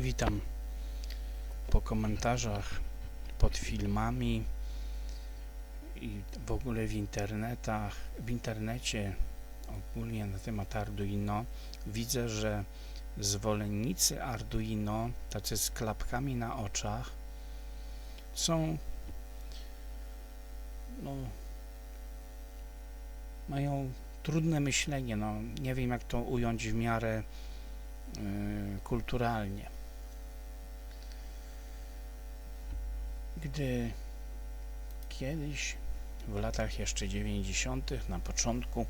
Witam po komentarzach pod filmami i w ogóle w internetach, w internecie ogólnie na temat Arduino widzę, że zwolennicy Arduino, tacy z klapkami na oczach, są no, mają trudne myślenie, no, nie wiem jak to ująć w miarę y, kulturalnie. Gdy kiedyś w latach jeszcze 90. na początku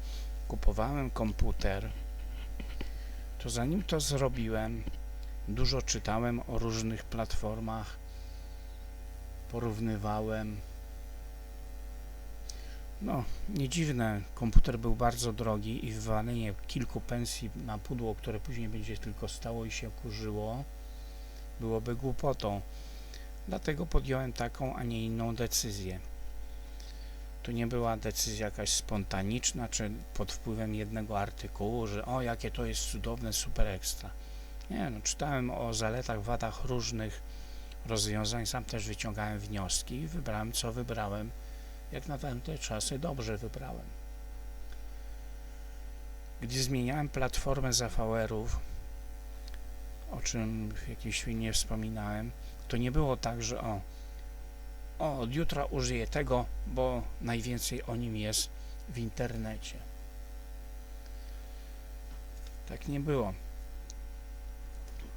kupowałem komputer, to zanim to zrobiłem, dużo czytałem o różnych platformach, porównywałem. No, nie dziwne, komputer był bardzo drogi i wywalenie kilku pensji na pudło, które później będzie tylko stało i się kurzyło, byłoby głupotą. Dlatego podjąłem taką, a nie inną decyzję. To nie była decyzja jakaś spontaniczna, czy pod wpływem jednego artykułu, że o, jakie to jest cudowne, super ekstra. Nie, no, czytałem o zaletach, wadach różnych rozwiązań, sam też wyciągałem wnioski i wybrałem, co wybrałem. Jak na tamte czasy dobrze wybrałem. Gdy zmieniałem platformę ZVR-ów, o czym w jakiejś chwili wspominałem, to nie było tak, że o, o, od jutra użyję tego, bo najwięcej o nim jest w internecie. Tak nie było.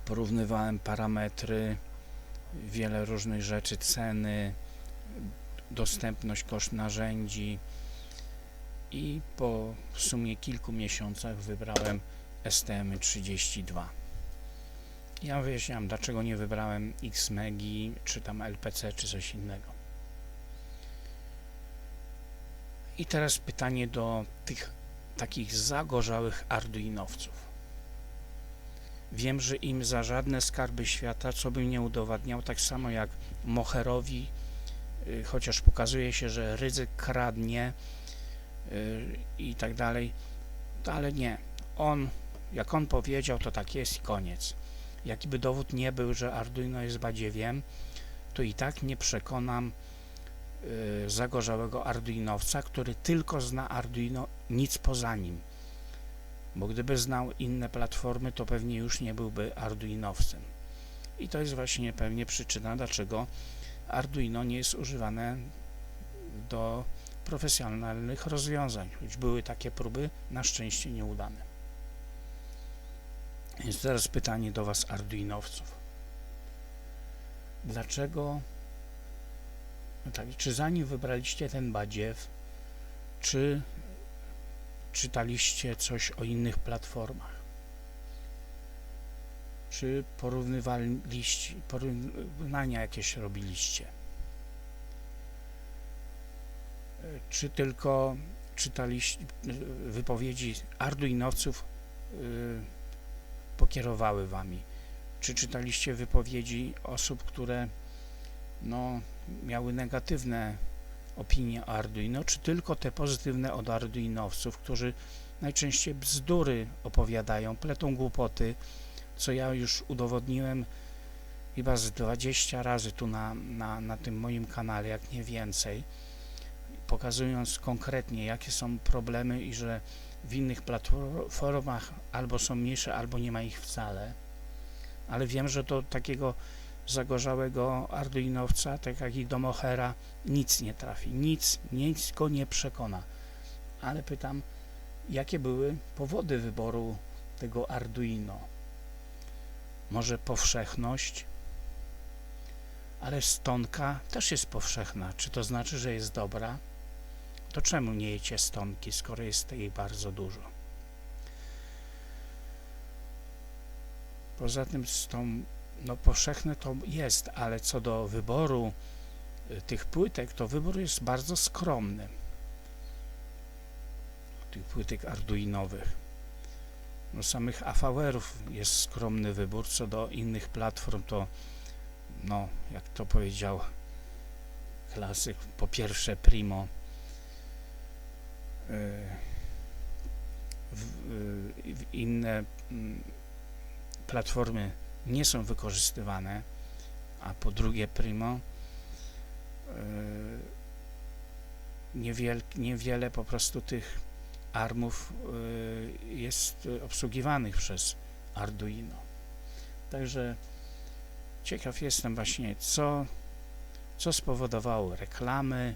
Porównywałem parametry, wiele różnych rzeczy, ceny, dostępność, koszt narzędzi i po w sumie kilku miesiącach wybrałem STM32. Ja wyjaśniam, dlaczego nie wybrałem XMEGI, czy tam LPC, czy coś innego. I teraz pytanie do tych takich zagorzałych Arduinowców. Wiem, że im za żadne skarby świata, co bym nie udowadniał, tak samo jak Moherowi, y, chociaż pokazuje się, że ryzyk kradnie y, i tak dalej, ale nie. On, jak on powiedział, to tak jest i koniec. Jaki by dowód nie był, że Arduino jest badziewiem, to i tak nie przekonam y, zagorzałego Arduinowca, który tylko zna Arduino, nic poza nim. Bo gdyby znał inne platformy, to pewnie już nie byłby Arduinowcem. I to jest właśnie pewnie przyczyna, dlaczego Arduino nie jest używane do profesjonalnych rozwiązań, choć były takie próby, na szczęście nieudane. Więc teraz pytanie do Was, Arduinowców. Dlaczego, no tak, czy zanim wybraliście ten badziew, czy czytaliście coś o innych platformach? Czy porównywaliście, porównania jakieś robiliście? Czy tylko czytaliście wypowiedzi Arduinowców yy, pokierowały Wami? Czy czytaliście wypowiedzi osób, które no, miały negatywne opinie o Arduino, czy tylko te pozytywne od Arduinowców, którzy najczęściej bzdury opowiadają, pletą głupoty, co ja już udowodniłem chyba z 20 razy tu na, na, na tym moim kanale, jak nie więcej, pokazując konkretnie, jakie są problemy i że w innych platformach albo są mniejsze, albo nie ma ich wcale. Ale wiem, że do takiego zagorzałego Arduinowca, tak jak i do Mohera, nic nie trafi. Nic, nic go nie przekona. Ale pytam, jakie były powody wyboru tego Arduino? Może powszechność? Ale stonka też jest powszechna. Czy to znaczy, że jest dobra? To czemu nie jecie stonki, skoro jest jej bardzo dużo? Poza tym z tą, no powszechne to jest, ale co do wyboru y, tych płytek, to wybór jest bardzo skromny. Tych płytek arduinowych. No samych AVR-ów jest skromny wybór, co do innych platform to, no, jak to powiedział klasyk, po pierwsze Primo, w, w inne mm, platformy nie są wykorzystywane, a po drugie primo yy, niewiel, niewiele po prostu tych armów jest obsługiwanych przez Arduino. Także ciekaw jestem właśnie, co, co spowodowało reklamy,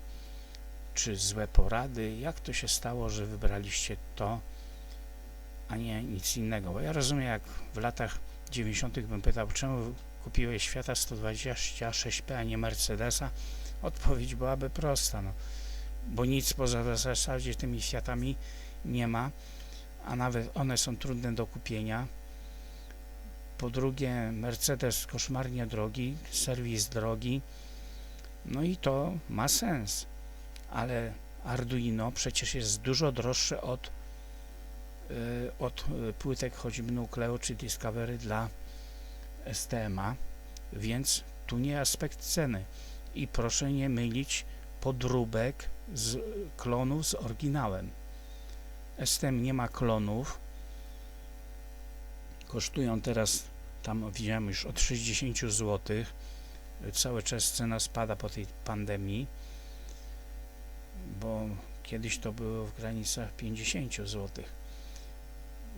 czy złe porady, jak to się stało, że wybraliście to, a nie nic innego. Bo ja rozumiem, jak w latach 90. bym pytał, czemu kupiłeś Świata 126P, a nie Mercedesa, odpowiedź byłaby prosta, no, bo nic poza zasadzie tymi Fiatami nie ma, a nawet one są trudne do kupienia. Po drugie, Mercedes koszmarnie drogi, serwis drogi, no i to ma sens, ale Arduino przecież jest dużo droższe od, y, od płytek choćby Nucleo czy Discovery dla STMA, więc tu nie aspekt ceny. I proszę nie mylić podróbek z klonu z oryginałem. STM nie ma klonów, kosztują teraz, tam widziałem już od 60 zł, cały czas cena spada po tej pandemii, bo kiedyś to było w granicach 50 zł.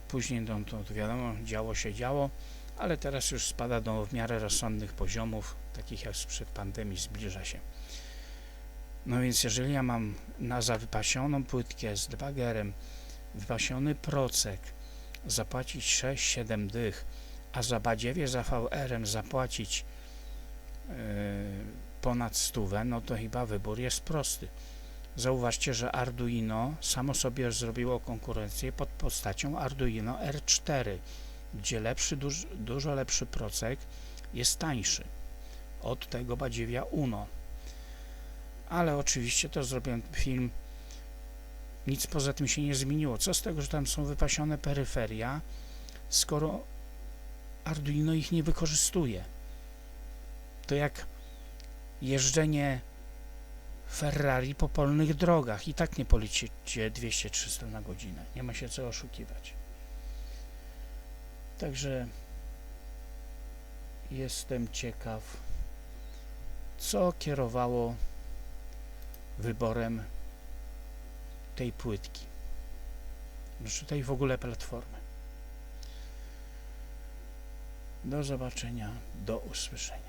Później to, wiadomo, działo się działo, ale teraz już spada do w miarę rozsądnych poziomów, takich jak sprzed pandemii, zbliża się. No więc jeżeli ja mam na za wypasioną płytkę z dwagerem, wypasiony procek, zapłacić 6-7 dych, a za badziewie za VR-em zapłacić yy, ponad stówę, no to chyba wybór jest prosty. Zauważcie, że Arduino samo sobie zrobiło konkurencję pod postacią Arduino R4, gdzie lepszy, duż, dużo lepszy procek jest tańszy od tego badziewia Uno. Ale oczywiście to zrobiłem film, nic poza tym się nie zmieniło. Co z tego, że tam są wypasione peryferia, skoro Arduino ich nie wykorzystuje? To jak jeżdżenie Ferrari po polnych drogach. I tak nie polecicie 200-300 na godzinę. Nie ma się co oszukiwać. Także jestem ciekaw, co kierowało wyborem tej płytki. Znaczy tej w ogóle platformy. Do zobaczenia, do usłyszenia.